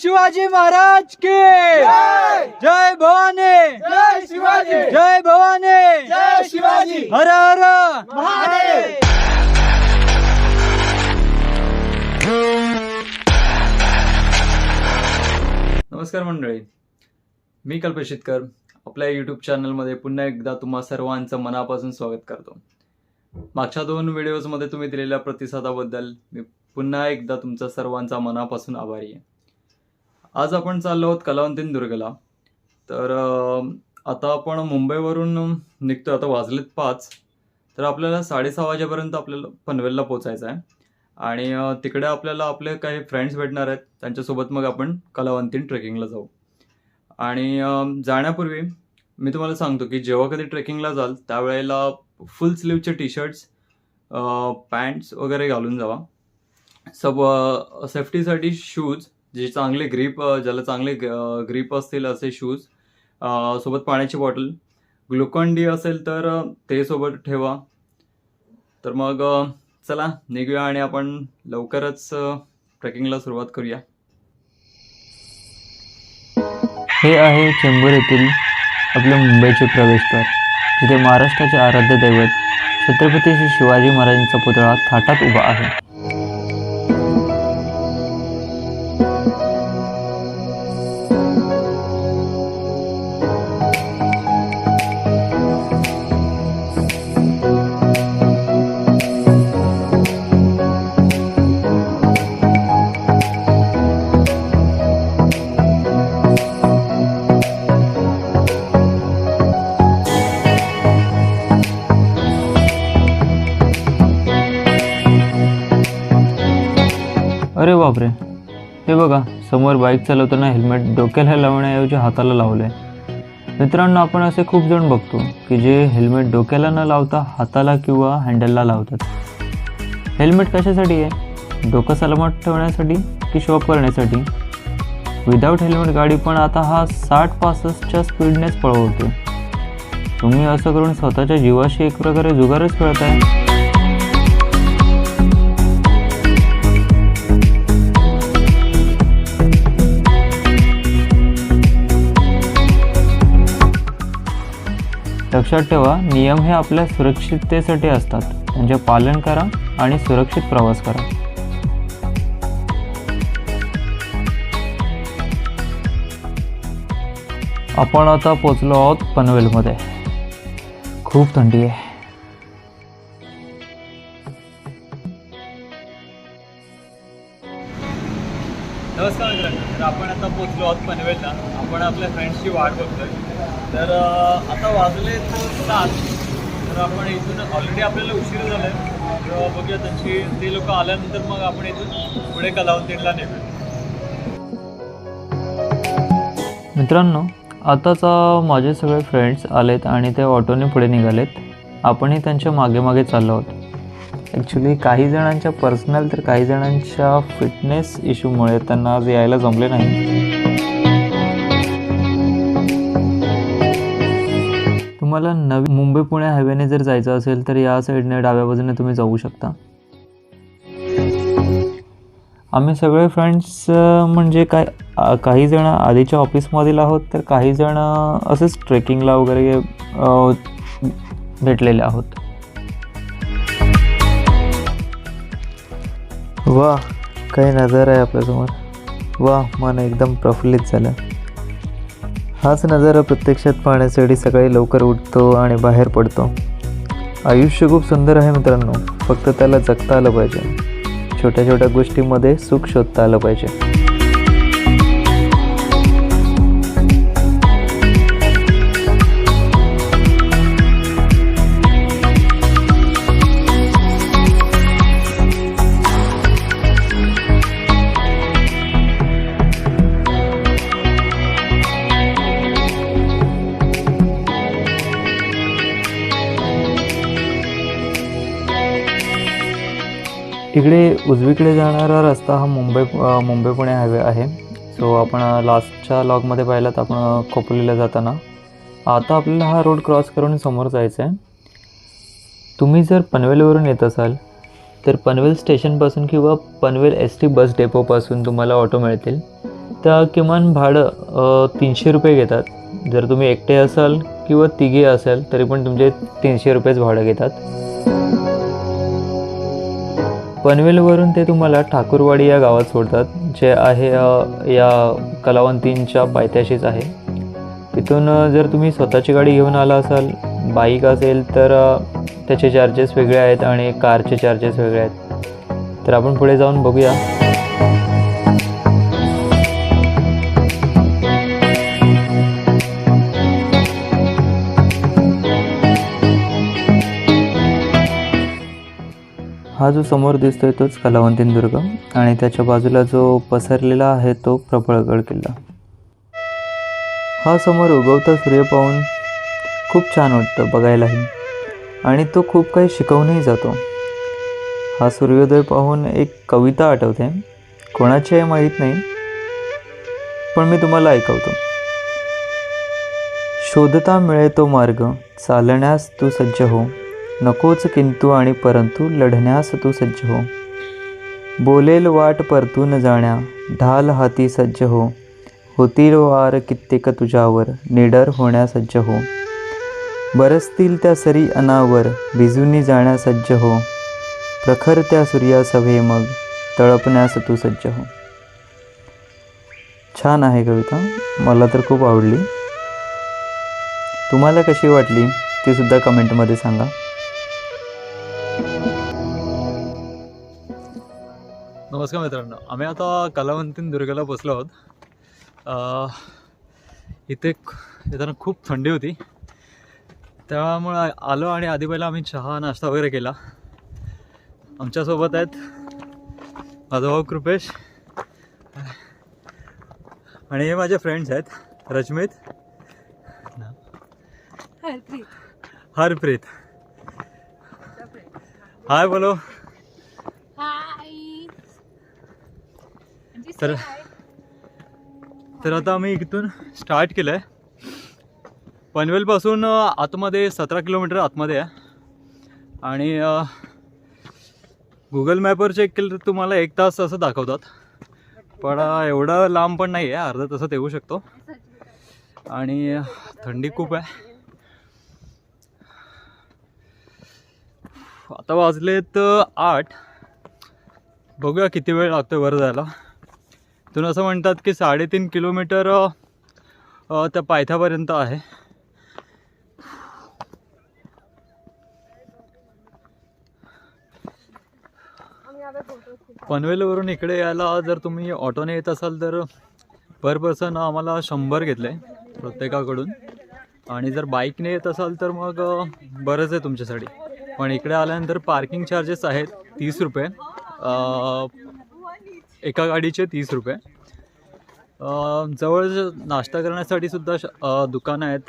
शिवाजी महाराज की। जय! भवानी। जय शिवाजी। जय भवानी। जय शिवाजी। हर हर। महादेव। नमस्कार मंडळी मी कल्पेश शेतकर. आपल्या यूट्यूब चॅनलमध्ये पुन्हा एकदा तुम्हा सर्वांचं मनापासून स्वागत करतो. मागच्या दोन व्हिडिओजमध्ये तुम्ही दिलेल्या प्रतिसादाबद्दल मी पुन्हा एकदा तुमचा सर्वांचा मनापासून आभारी आहे. आज आपण चाललो आहोत कलावंतीन दुर्गला. तर आता आपण मुंबईवरून निघतो आता वाजलेत पाच. तर आपल्याला साडेसहा वाजेपर्यंत आपल्याला पनवेलला पोचायचं आहे. आणि तिकडे आपल्याला आपले काही फ्रेंड्स भेटणार आहेत. त्यांच्यासोबत मग आपण कलावंतीन ट्रेकिंगला जाऊ. आणि जाण्यापूर्वी मी तुम्हाला सांगतो की जेव्हा कधी ट्रेकिंगला जाल त्यावेळेला फुल स्लीवचे टी शर्ट्स पॅन्ट्स वगैरे घालून जावा. सब सेफ्टीसाठी शूज जे चांगले ग्रीप ज्याला चांगले ग्रीप असतील असे शूज सोबत पाण्याची बॉटल ग्लुकॉन डी असेल तर ते सोबत ठेवा. तर मग चला निघूया आणि आपण लवकरच ट्रेकिंगला सुरुवात करूया. हे आहे चेंबूर येथील आपले मुंबईचे प्रवेशद्वार जिथे महाराष्ट्राचे आराध्य दैवत छत्रपती श्री शिवाजी महाराजांचा पुतळा थाटात उभा आहे. बापरे. हे बघा समोर बाईक चालवताना हेल्मेट डोक्याला लावण्याऐवजी हाताला लावलं आहे मित्रांनो आपण असे खूप जण बघतो की जे हेल्मेट डोक्याला न लावता हाताला किंवा हँडलला लावतात. हेल्मेट कशासाठी आहे? डोकं सलामत ठेवण्यासाठी की शॉप करण्यासाठी? विदाऊट हेल्मेट गाडी पण आता हा साठ पासष्टच्या स्पीडनेच पळवतो तुम्ही असं करून स्वतःच्या जीवाशी एक प्रकारे जुगारच खेळताय. लक्षात ठेवा नियम हे आपल्या सुरक्षिततेसाठी असतात. त्यांचे पालन करा आणि सुरक्षित प्रवास करा. आपण आता पोचलो आहोत पनवेलमध्ये. खूप थंडी आहे. नमस्कार मित्रांनो तर आपण आता पोचलो आहोत पनवेलला. आपण आपल्या फ्रेंड्सची वाट बघतोय. तर आता वाजले सात. तर आपण इथून ऑलरेडी आपल्याला उशीर झाला आहे तर बघूया त्यांची ते लोक आल्यानंतर मग आपण इथून पुढे कलावंतीला नेऊया. मित्रांनो आताच माझे सगळे फ्रेंड्स आलेत आणि ते ऑटोने पुढे निघालेत. आपणही त्यांच्या मागे मागे चाललो आहोत. ॲक्च्युली काही जणांच्या पर्सनल तर काही जणांच्या फिटनेस इश्यूमुळे त्यांना आज यायला जमले नाही. तुम्हाला नवी मुंबई पुणे हायवेने जर जायचं असेल तर या साईडने डाव्या बाजूने तुम्ही जाऊ शकता. आम्ही सगळे फ्रेंड्स म्हणजे काय काही जण आधीच्या ऑफिसमधील आहोत तर काही जण असेच ट्रेकिंगला वगैरे भेटलेले आहोत. वा काही नजारा आहे आपल्यासमोर. वा मन एकदम प्रफुल्लित झालं. हाच नजारा प्रत्यक्षात पाहण्यासाठी सकाळी लवकर उठतो आणि बाहेर पडतो. आयुष्य खूप सुंदर आहे मित्रांनो फक्त त्याला जगता आलं पाहिजे. छोट्या छोट्या गोष्टींमध्ये सुख शोधता आलं पाहिजे. इकडे उजवीकडे जाणारा रस्ता हा मुंबई मुंबई पुणे हायवे आहे. सो आपण लास्टच्या लॉगमध्ये पाहिलं तर आपण खोपलीला खोपोलीला जाताना. आता आपल्याला हा रोड क्रॉस करून समोर जायचं आहे तुम्ही जर पनवेलवरून येत असाल तर पनवेल स्टेशनपासून किंवा पनवेल एस टी बस डेपोपासून तुम्हाला ऑटो मिळतील. त्या किमान भाडं तीनशे रुपये घेतात. जर तुम्ही एकटे असाल किंवा तिघे असाल तरी पण तुमचे तीनशे रुपयेच भाडं घेतात. पनवेलवरून ते तुम्हाला ठाकूरवाडी या गावात सोडतात जे आहे या कलावंतींच्या पायथ्याशीच आहे. तिथून जर तुम्ही स्वतःची गाडी घेऊन आला असाल बाईक असेल तर त्याचे चार्जेस वेगळे आहेत आणि कारचे चार्जेस वेगळे आहेत. तर आपण पुढे जाऊन बघूया. हा जो समोर दिसतोय तोच कलावंतीन दुर्ग आणि त्याच्या बाजूला जो पसरलेला आहे तो प्रबळगड किल्ला. हा समोर उगवता सूर्य पाहून खूप छान वाटतं बघायलाही. आणि तो खूप काही शिकवूनही जातो. हा सूर्योदय पाहून एक कविता आठवते. कोणाची आहे माहीत नाही पण मी तुम्हाला ऐकवतो. शोधता मिळे तो मार्ग चालण्यास तू सज्ज हो. नकोच किंतु आणि परंतु लढण्यास तू सज्ज हो. बोलेल वाट परतून जाण्या ढाल हाती सज्ज हो. होतील वार कित्येक तुझ्यावर निडर होण्या सज्ज हो. बरसतील त्या सरी अनावर भिजूनी जाण्या सज्ज हो. प्रखर त्या सूर्यासभे मग तळपण्यास तू सज्ज हो. छान आहे कविता मला तर खूप आवडली. तुम्हाला कशी वाटली ती सुद्धा कमेंटमध्ये सांगा. नमस्कार मित्रांनो. आम्ही आता कलावंतीन दुर्गाला बसलो आहोत. इथे येताना खूप थंडी होती. त्यामुळे आलो आणि आधी पहिला आम्ही चहा नाश्ता वगैरे केला. आमच्यासोबत आहेत माझा भाऊ कृपेश आणि हे माझे फ्रेंड्स आहेत रजमीत हरप्रीत. हरप्रीत. हाय बोलो हाय तर तर आता आम्ही इथून स्टार्ट केलं आहे पनवेलपासून आतमध्ये सतरा किलोमीटर आतमध्ये आहे. आणि गुगल मॅपवर चेक केलं तर तुम्हाला एक तास असं दाखवतात. पण एवढं लांब पण नाही आहे अर्धा तासात येऊ शकतो. आणि थंडी खूप आहे. आता वाजलेत आठ. बघूया किती वेळ लागतो वर जायला. इथून असं म्हणतात की साडेतीन किलोमीटर त्या पायथ्यापर्यंत आहे. पनवेलवरून इकडे यायला जर तुम्ही ऑटोने येत असाल तर पर पर्सन आम्हाला शंभर घेतलं आहे प्रत्येकाकडून. आणि जर बाईकने येत असाल तर मग बरंच आहे तुमच्यासाठी. पण इकडे आल्यानंतर पार्किंग चार्जेस आहेत तीस रुपये. एका गाडीचे तीस रुपये. अ, जवळ नाश्ता करण्यासाठी सुद्धा श- दुकानं आहेत.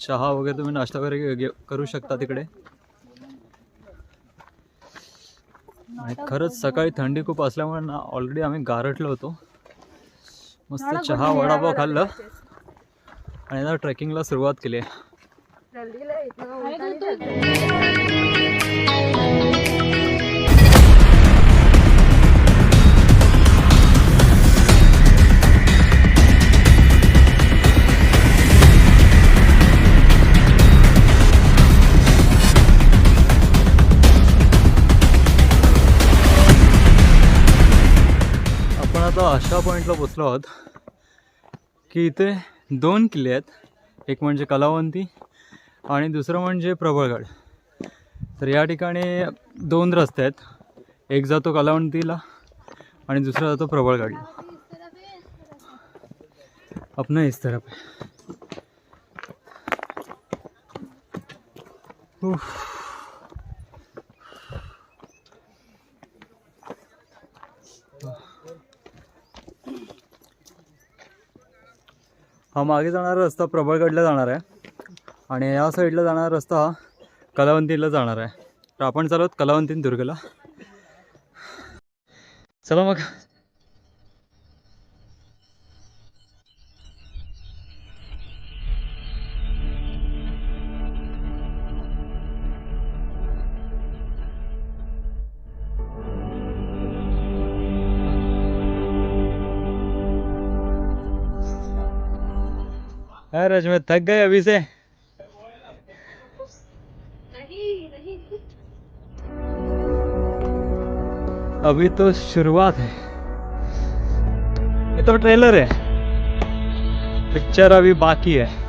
चहा वगैरे तुम्ही नाश्ता वगैरे घे- घे- करू शकता तिकडे. आणि खरंच सकाळी थंडी खूप असल्यामुळे ना ऑलरेडी आम्ही गारटलो होतो. मस्त चहा वडापाव खाल्लं. आणि आता ट्रेकिंगला सुरुवात केली आहे. आता अशा पॉईंटला पोचलो आहोत की इथे दोन किल्ले आहेत. एक म्हणजे कलावंती आणि दुसरं म्हणजे प्रबळगड. तर या ठिकाणी दोन रस्ते आहेत. एक जातो कलावंतीला आणि दुसरा जातो प्रबळगडला. अपना इस तरफ आहे उफ. हा मागे जाणारा रस्ता प्रबळगडला जाणार आहे. आणि या साईडला जाणारा रस्ता हा कलावंतीला जाणार आहे. तर आपण चालवत कलावंतीन दुर्गला. चला मग. हाँ रजमे थक गए अभी से? अभी तो शुरुआत है। ये तो ट्रेलर है। पिक्चर अभी बाकी है।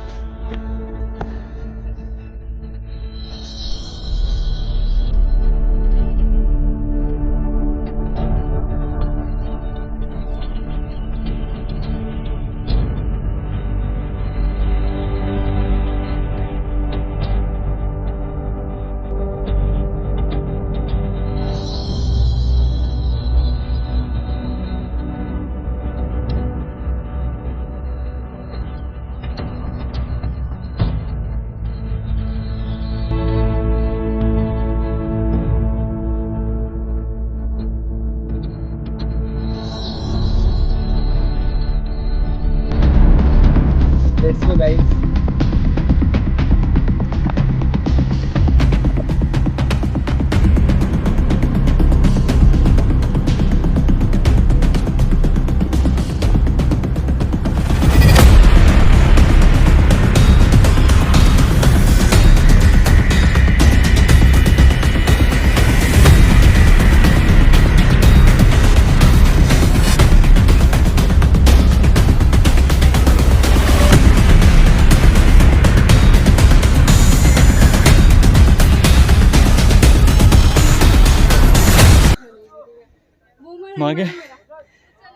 मागे.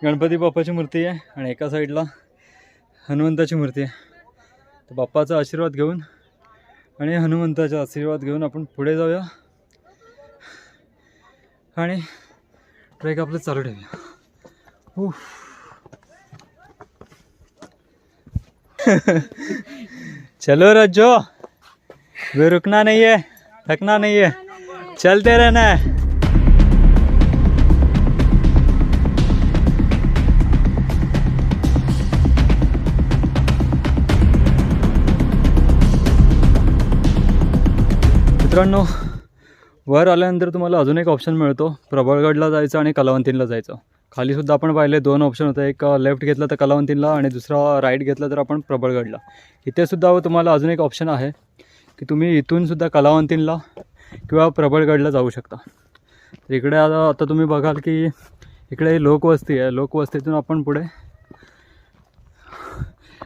गणपती बाप्पाची मूर्ती आहे आणि एका साईडला हनुमंताची मूर्ती आहे. तर बाप्पाचा आशीर्वाद घेऊन आणि हनुमंताचा आशीर्वाद घेऊन आपण पुढे जाऊया. आणि ट्रेक आपलं चालू ठेवूया. उफ. चलो रज्जो वे रुकना नहीं है थकना नहीं है चलते रहना है. मित्रांनो वर आल्यानंतर तुम्हाला अजून एक ऑप्शन मिळतो. प्रबळगडला जायचं आणि कलावंतीनला जायचं. खालीसुद्धा आपण पाहिले दोन ऑप्शन होते. एक लेफ्ट घेतलं तर कलावंतीनला आणि दुसरा राईट घेतला तर आपण प्रबळगडला. इथेसुद्धा तुम्हाला अजून एक ऑप्शन आहे की तुम्ही इथूनसुद्धा कलावंतीनला किंवा प्रबळगडला जाऊ शकता. तर इकडे आता आता तुम्ही बघाल की इकडे लोकवस्ती आहे. लोकवस्तीतून आपण पुढे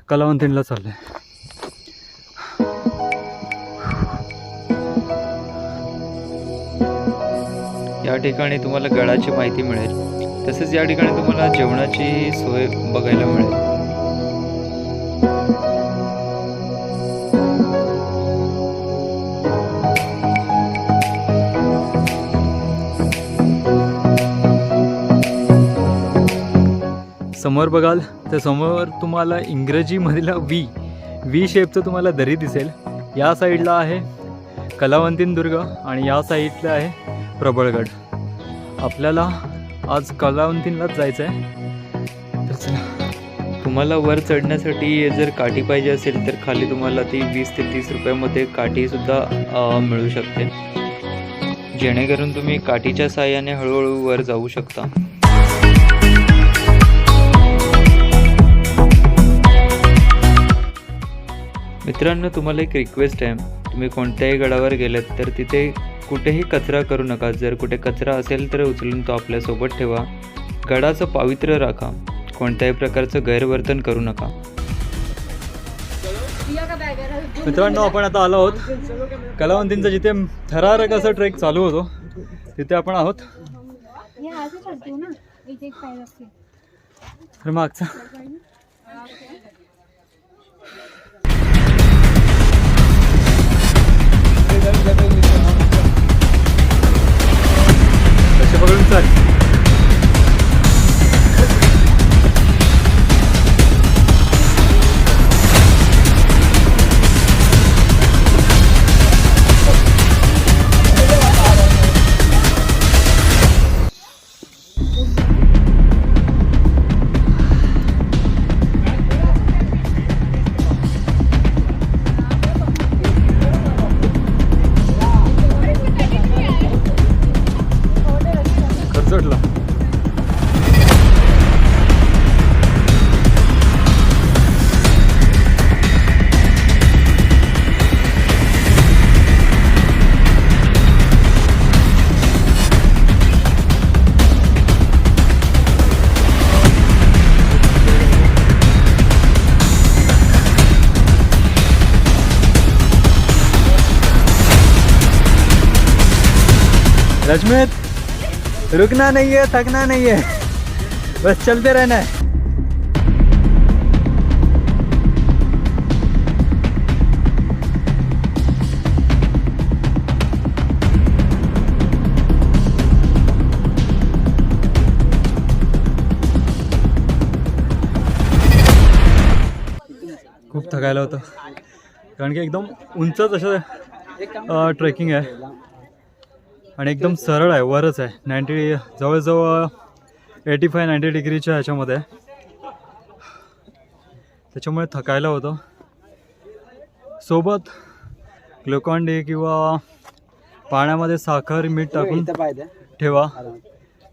कलावंतीनला चाललं आहे या ठिकाणी तुम्हाला गडाची माहिती मिळेल. तसेच या ठिकाणी तुम्हाला जेवणाची सोय बघायला मिळेल. समोर बघाल तर समोर तुम्हाला इंग्रजीमधला वी वी शेपचं तुम्हाला दरी दिसेल. या साईडला आहे कलावंतीन दुर्ग आणि या साईडला आहे प्रबळगड. आपल्याला आज कलावंतीनलाच जायचं आहे तर चला तुम्हाला वर चढण्यासाठी जर काठी पाहिजे असेल तर खाली तुम्हाला ती वीस ते तीस रुपयामध्ये काठीसुद्धा मिळू शकते. जेणेकरून तुम्ही काठीच्या साहाय्याने हळूहळू वर जाऊ शकता. मित्रांनो तुम्हाला एक रिक्वेस्ट आहे. तुम्ही कोणत्याही गडावर गेलात तर तिथे कुठेही कचरा करू नका. जर कुठे कचरा असेल तर उचलून तो आपल्यासोबत ठेवा. गडाचं पावित्र्य राखा. कोणत्याही प्रकारचं गैरवर्तन करू नका. मित्रांनो आपण आता आलो आहोत. कलावंतींचा जिथे थरारक असा ट्रेक चालू होतो तिथे आपण आहोत. तर मागचा. कसे पकडून चाल रजमीत रुकना नहीं है थकना नहीं है। बस चलते रहना है। खूप थकायला होतं. कारण की एकदम उंचच असं ट्रेकिंग आहे. आणि एकदम सरळ आहे वरच आहे. नाईंटी जवळजवळ एटी फाय नाईंटी डिग्रीच्या ह्याच्यामध्ये. त्याच्यामुळे थकायला होतं. सोबत ग्लुकॉन डी किंवा पाण्यामध्ये साखर मीठ टाकून ठेवा.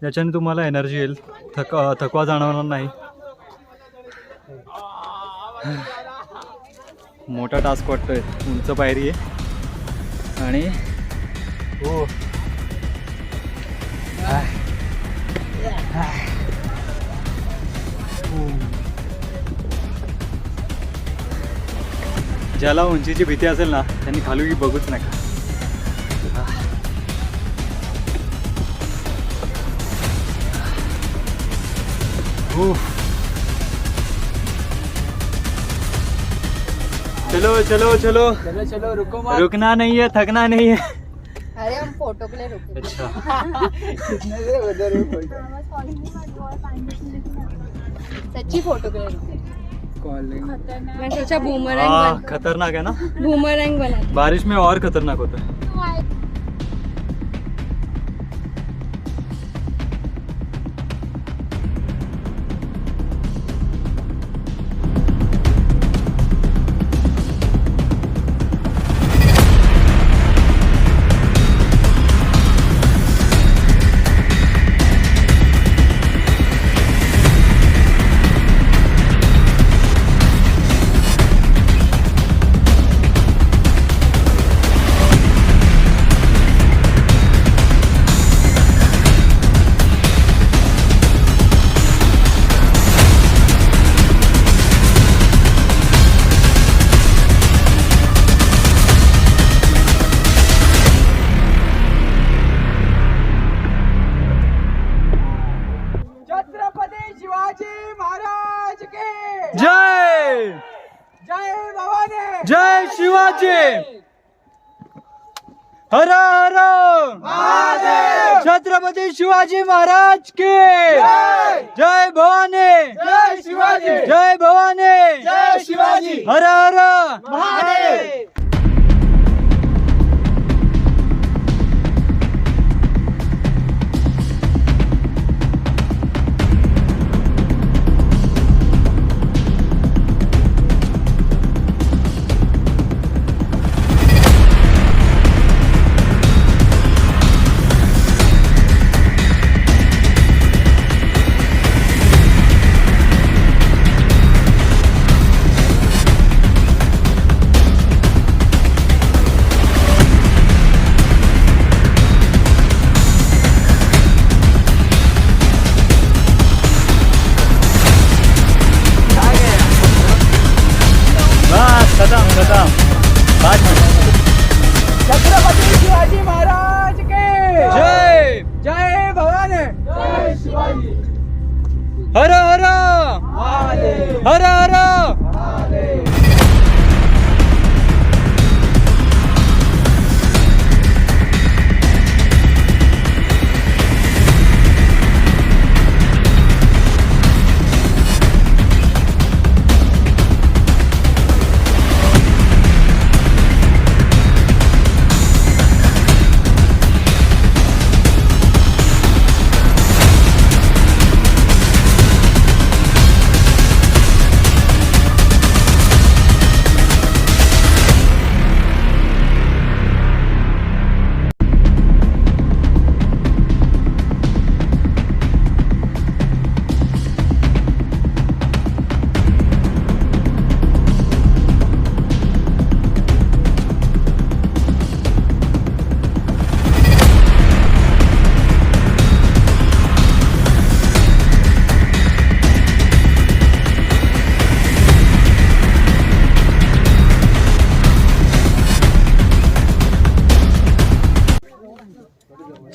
ज्याच्याने तुम्हाला एनर्जी येईल. थक थकवा जाणवणार नाही. मोठा टास्क वाटतोय. उंच पायरी आहे. आणि हो. ज्याला उंचीची भीती असेल ना त्यांनी खाली बघूच नका. चलो चलो चलो. चलो चलो रुको रुकना नहीं है थकना नहीं है. फोटो के लिए रुके अच्छा. सच्ची फोटो के लिए रुके मैं सोचा हाँ बूमरैंग खतरनाक है ना? बूमरैंग बना बारिश में और खतरनाक होता है। हर हर! छत्रपती शिवाजी महाराज की! जय भवानी! जय शिवाजी! जय भवानी! जय शिवाजी! हर हर! महादेव!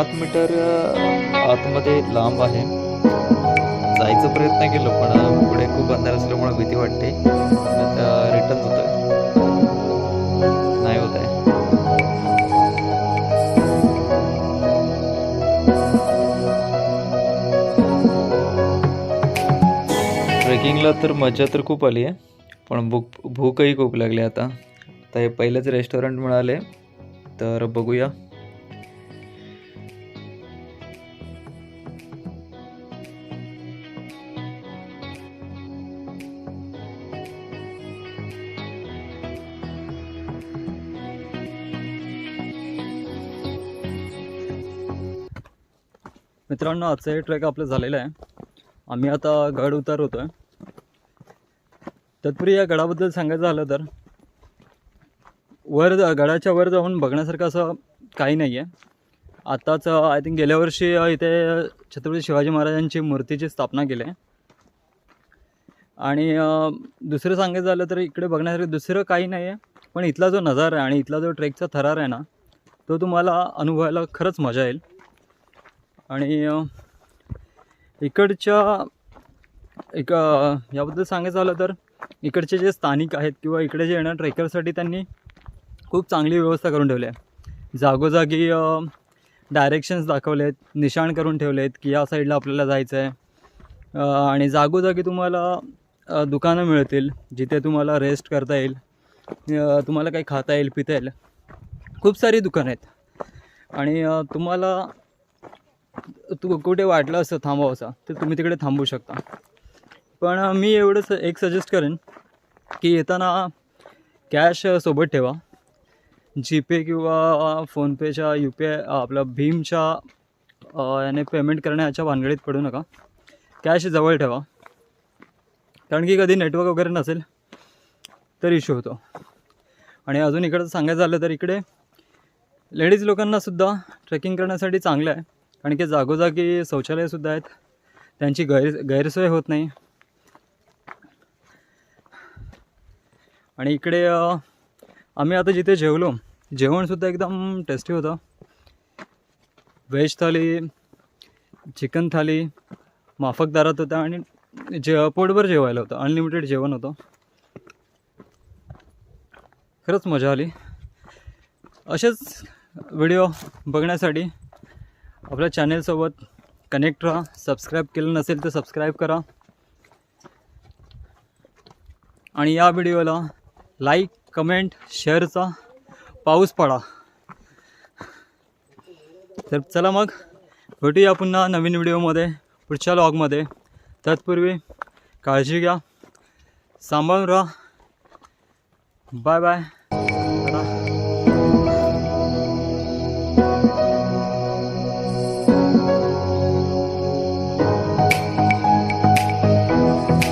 सात मीटर आतमध्ये लांब आहे. जायचा प्रयत्न केलो पण पुढे खूप अंधार असल्यामुळे भीती वाटते. रिटर्न होतोय. नाही होत आहे. ट्रेकिंगला तर मजा तर खूप आली आहे पण भूक भूकही खूप लागली आता. आता हे पहिलंच रेस्टॉरंट मिळाले तर बघूया. मित्रांनो आजचं हे ट्रेक आपलं झालेलं आहे. आम्ही आता गड उतार आहे तत्पूर्वी या गडाबद्दल सांगायचं झालं तर वर गडाच्या वर जाऊन बघण्यासारखं असं काही नाही आहे आत्ताच आय थिंक गेल्या वर्षी इथे छत्रपती शिवाजी महाराजांची मूर्तीची स्थापना केली आहे. आणि दुसरं सांगायचं झालं तर इकडे बघण्यासारखं दुसरं काही नाही आहे पण इथला जो नजारा आहे आणि इथला जो ट्रेकचा थरार आहे ना तो तुम्हाला अनुभवायला खरंच मजा येईल. आणि इकडच्या एक याबद्दल सांगायचं झालं तर इकडचे जे स्थानिक आहेत किंवा इकडे जे येणार ट्रेकरसाठी त्यांनी खूप चांगली व्यवस्था करून ठेवली आहे. जागोजागी डायरेक्शन्स दाखवले आहेत निशाण करून ठेवले आहेत की या साईडला आपल्याला जायचं आहे आणि जागोजागी तुम्हाला दुकानं मिळतील जिथे तुम्हाला रेस्ट करता येईल तुम्हाला काही खाता येईल पिता येईल. खूप सारी दुकानं आहेत. आणि तुम्हाला तू कुठे वाटलं असं थांबावंसं तर तुम्ही तिकडे थांबू शकता. पण मी एवढंच एक सजेस्ट करेन की येताना कॅश सोबत ठेवा. जीपे किंवा फोनपेच्या यू पी आय आपलं भीमच्या याने पेमेंट करण्याच्या भानगडीत पडू नका. कॅश जवळ ठेवा. कारण की कधी नेटवर्क वगैरे नसेल तर इश्यू होतो. आणि अजून इकडं सांगायचं झालं तर इकडे लेडीज लोकांनासुद्धा ट्रेकिंग करण्यासाठी चांगलं आहे. कारण की जागोजागी शौचालयसुद्धा आहेत. त्यांची गैर गैरसोय होत नाही. आणि इकडे आम्ही आता जिथे जेवलो जेवणसुद्धा एकदम टेस्टी होतं. व्हेज थाली चिकन थाली माफक दारात होता आणि जे पोटभर जेवायला होतं. अनलिमिटेड जेवण होतं. खरंच मजा आली. असेच व्हिडिओ बघण्यासाठी आपल्या चॅनेलसोबत कनेक्ट राहा. सबस्क्राईब केलं नसेल तर सबस्क्राईब करा. आणि या व्हिडिओला लाईक कमेंट शेअरचा पाऊस पडा. तर चला मग भेटूया पुन्हा नवीन व्हिडिओमध्ये पुढच्या लॉगमध्ये तत्पूर्वी काळजी घ्या. सांभाळून राहा. Bye bye